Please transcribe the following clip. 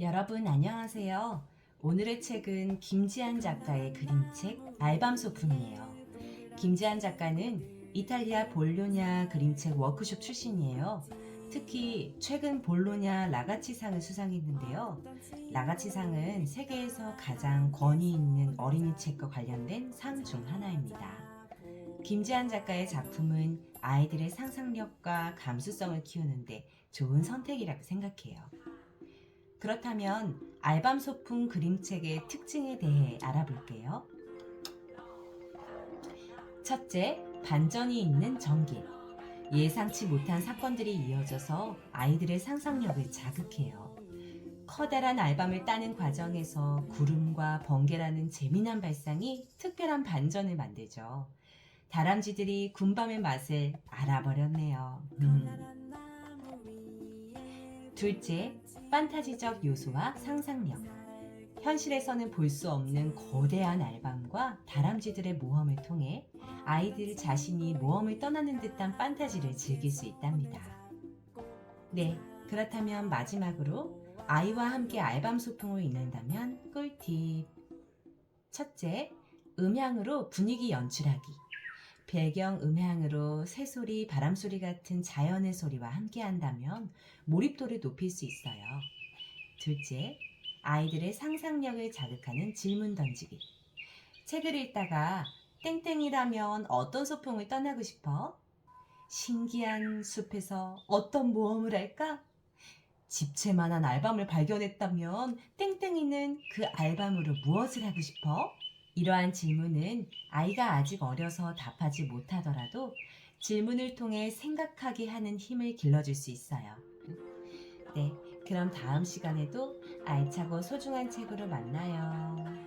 여러분 안녕하세요. 오늘의 책은 김지한 작가의 그림책 알밤 소품이에요. 김지한 작가는 이탈리아 볼로냐 그림책 워크숍 출신이에요. 특히 최근 볼로냐 라가치상을 수상했는데요. 라가치상은 세계에서 가장 권위 있는 어린이 책과 관련된 상 중 하나입니다. 김지한 작가의 작품은 아이들의 상상력과 감수성을 키우는데 좋은 선택이라고 생각해요. 그렇다면 알밤 소품 그림책의 특징에 대해 알아볼게요. 첫째, 반전이 있는 전개. 예상치 못한 사건들이 이어져서 아이들의 상상력을 자극해요. 커다란 알밤을 따는 과정에서 구름과 번개라는 재미난 발상이 특별한 반전을 만들죠. 다람쥐들이 군밤의 맛을 알아버렸네요. 음. 둘째, 판타지적 요소와 상상력. 현실에서는 볼 수 없는 거대한 알밤과 다람쥐들의 모험을 통해 아이들 자신이 모험을 떠나는 듯한 판타지를 즐길 수 있답니다. 네, 그렇다면 마지막으로 아이와 함께 알밤 소풍을 읽는다면 꿀팁. 첫째, 음향으로 분위기 연출하기. 배경 음향으로 새소리, 바람소리 같은 자연의 소리와 함께 한다면 몰입도를 높일 수 있어요. 둘째, 아이들의 상상력을 자극하는 질문 던지기. 책을 읽다가 땡땡이라면 어떤 소풍을 떠나고 싶어? 신기한 숲에서 어떤 모험을 할까? 집채만한 알밤을 발견했다면 땡땡이는 그 알밤으로 무엇을 하고 싶어? 이러한 질문은 아이가 아직 어려서 답하지 못하더라도 질문을 통해 생각하게 하는 힘을 길러줄 수 있어요. 네, 그럼 다음 시간에도 알차고 소중한 책으로 만나요.